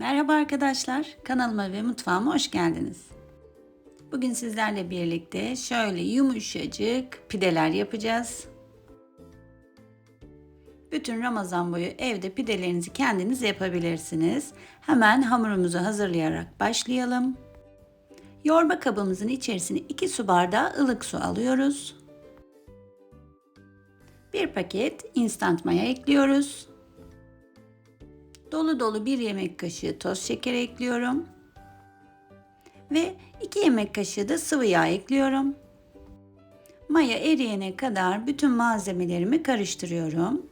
Merhaba arkadaşlar, kanalıma ve mutfağıma hoş geldiniz. Bugün sizlerle birlikte şöyle yumuşacık pideler yapacağız. Bütün Ramazan boyu evde pidelerinizi kendiniz yapabilirsiniz. Hemen hamurumuzu hazırlayarak başlayalım. Yoğurma kabımızın içerisine 2 su bardağı ılık su alıyoruz. 1 paket instant maya ekliyoruz. Dolu dolu 1 yemek kaşığı toz şeker ekliyorum. Ve 2 yemek kaşığı da sıvı yağ ekliyorum. Maya eriyene kadar bütün malzemelerimi karıştırıyorum.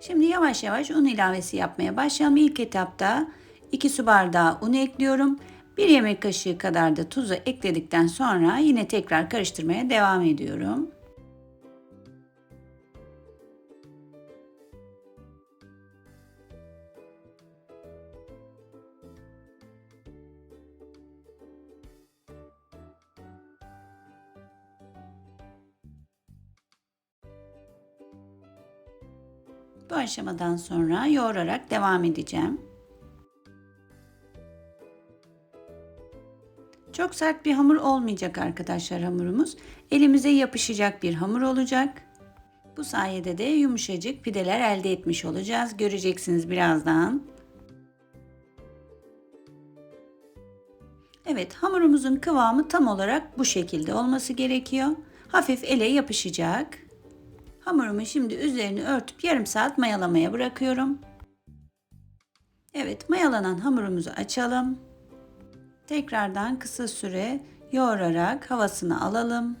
Şimdi yavaş yavaş un ilavesi yapmaya başlayalım. İlk etapta 2 su bardağı un ekliyorum. 1 yemek kaşığı kadar da tuzu ekledikten sonra yine tekrar karıştırmaya devam ediyorum. Bu aşamadan sonra yoğurarak devam edeceğim. Çok sert bir hamur olmayacak arkadaşlar hamurumuz. Elimize yapışacak bir hamur olacak. Bu sayede de yumuşacık pideler elde etmiş olacağız. Göreceksiniz birazdan. Evet hamurumuzun kıvamı tam olarak bu şekilde olması gerekiyor. Hafif ele yapışacak. Hamurumu şimdi üzerini örtüp yarım saat mayalamaya bırakıyorum. Evet mayalanan hamurumuzu açalım. Tekrardan kısa süre yoğurarak havasını alalım.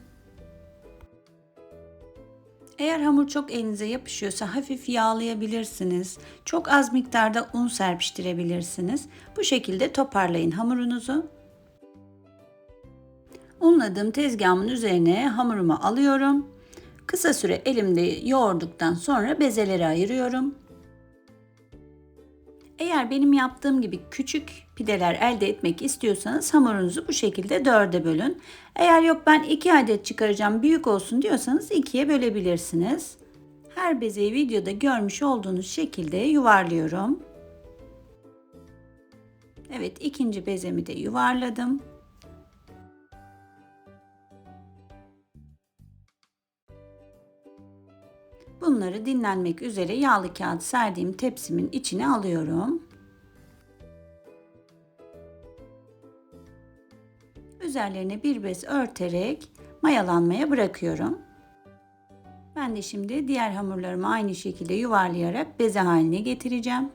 Eğer hamur çok elinize yapışıyorsa hafif yağlayabilirsiniz. Çok az miktarda un serpiştirebilirsiniz. Bu şekilde toparlayın hamurunuzu. Unladığım tezgahımın üzerine hamurumu alıyorum. Kısa süre elimde yoğurduktan sonra bezeleri ayırıyorum. Eğer benim yaptığım gibi küçük pideler elde etmek istiyorsanız hamurunuzu bu şekilde dörde bölün. Eğer yok ben iki adet çıkaracağım büyük olsun diyorsanız ikiye bölebilirsiniz. Her bezeyi videoda görmüş olduğunuz şekilde yuvarlıyorum. Evet ikinci bezemi de yuvarladım. Bunları dinlenmek üzere yağlı kağıt serdiğim tepsimin içine alıyorum. Üzerlerine bir bez örterek mayalanmaya bırakıyorum. Ben de şimdi diğer hamurlarımı aynı şekilde yuvarlayarak beze haline getireceğim.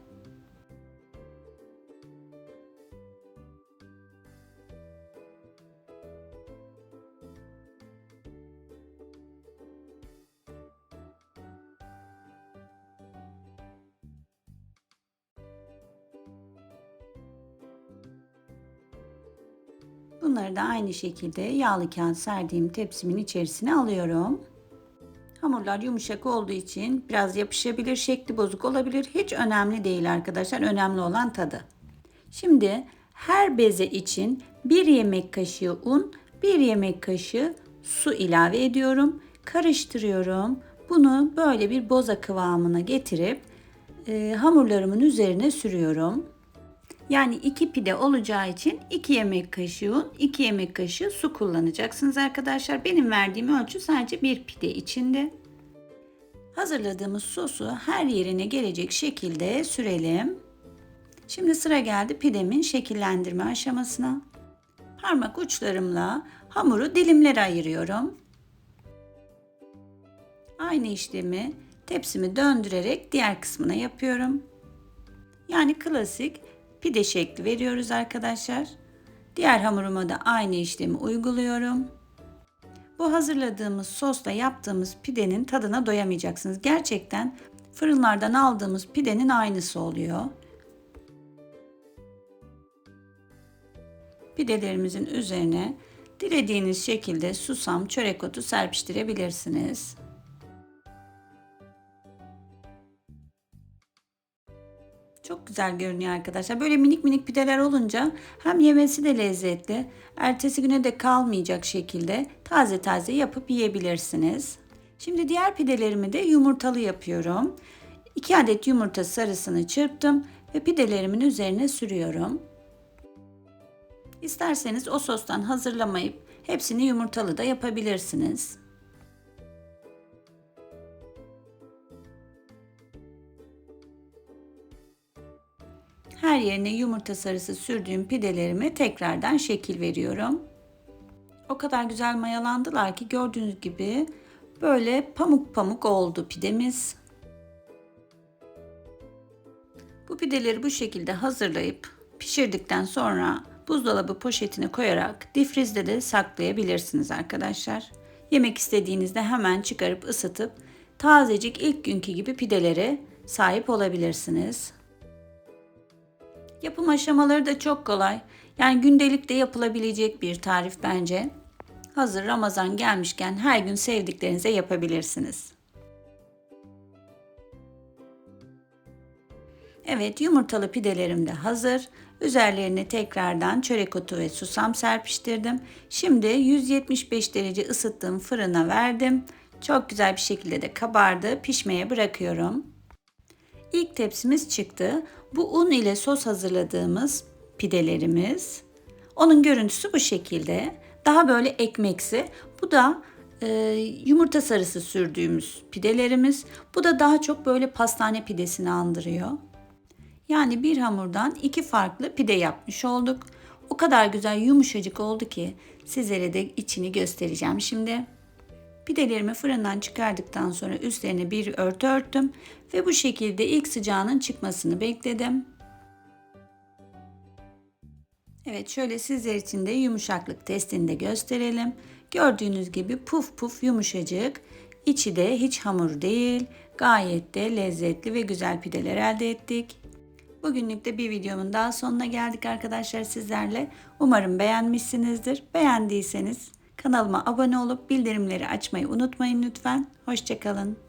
Bunları da aynı şekilde yağlı kağıt serdiğim tepsimin içerisine alıyorum. Hamurlar yumuşak olduğu için biraz yapışabilir, şekli bozuk olabilir. Hiç önemli değil arkadaşlar. Önemli olan tadı. Şimdi her beze için 1 yemek kaşığı un, 1 yemek kaşığı su ilave ediyorum. Karıştırıyorum. Bunu böyle bir boza kıvamına getirip e, hamurlarımın üzerine sürüyorum. Yani iki pide olacağı için 2 yemek kaşığı un, 2 yemek kaşığı su kullanacaksınız arkadaşlar. Benim verdiğim ölçü sadece bir pide içinde. Hazırladığımız sosu her yerine gelecek şekilde sürelim. Şimdi sıra geldi pidemin şekillendirme aşamasına. Parmak uçlarımla hamuru dilimlere ayırıyorum. Aynı işlemi tepsimi döndürerek diğer kısmına yapıyorum. Yani klasik pide şekli veriyoruz arkadaşlar. Diğer hamuruma da aynı işlemi uyguluyorum. Bu hazırladığımız sosla yaptığımız pidenin tadına doyamayacaksınız. Gerçekten fırınlardan aldığımız pidenin aynısı oluyor. Pidelerimizin üzerine dilediğiniz şekilde susam, çörek otu serpiştirebilirsiniz. Çok güzel görünüyor arkadaşlar. Böyle minik minik pideler olunca hem yemesi de lezzetli, ertesi güne de kalmayacak şekilde taze taze yapıp yiyebilirsiniz. Şimdi diğer pidelerimi de yumurtalı yapıyorum. 2 adet yumurta sarısını çırptım ve pidelerimin üzerine sürüyorum. İsterseniz o sostan hazırlamayıp hepsini yumurtalı da yapabilirsiniz. Her yerine yumurta sarısı sürdüğüm pidelerime tekrardan şekil veriyorum. O kadar güzel mayalandılar ki gördüğünüz gibi böyle pamuk pamuk oldu pidemiz. Bu pideleri bu şekilde hazırlayıp pişirdikten sonra buzdolabı poşetine koyarak difrizde de saklayabilirsiniz arkadaşlar. Yemek istediğinizde hemen çıkarıp ısıtıp tazecik ilk günkü gibi pidelere sahip olabilirsiniz. Yapım aşamaları da çok kolay. Yani gündelik de yapılabilecek bir tarif bence. Hazır Ramazan gelmişken her gün sevdiklerinize yapabilirsiniz. Evet yumurtalı pidelerim de hazır. Üzerlerine tekrardan çörek otu ve susam serpiştirdim. Şimdi 175 derece ısıttığım fırına verdim. Çok güzel bir şekilde de kabardı. Pişmeye bırakıyorum. İlk tepsimiz çıktı. Bu un ile sos hazırladığımız pidelerimiz. Onun görüntüsü bu şekilde. Daha böyle ekmeksi. Bu da e, yumurta sarısı sürdüğümüz pidelerimiz. Bu da daha çok böyle pastane pidesini andırıyor. Yani bir hamurdan iki farklı pide yapmış olduk. O kadar güzel yumuşacık oldu ki sizlere de içini göstereceğim şimdi. Pidelerimi fırından çıkardıktan sonra üstlerine bir örtü örttüm ve bu şekilde ilk sıcağının çıkmasını bekledim. Evet şöyle sizler için de yumuşaklık testini de gösterelim. Gördüğünüz gibi puf puf yumuşacık. İçi de hiç hamur değil. Gayet de lezzetli ve güzel pideler elde ettik. Bugünlük de bir videomun daha sonuna geldik arkadaşlar sizlerle. Umarım beğenmişsinizdir. Beğendiyseniz kanalıma abone olup bildirimleri açmayı unutmayın lütfen. Hoşçakalın.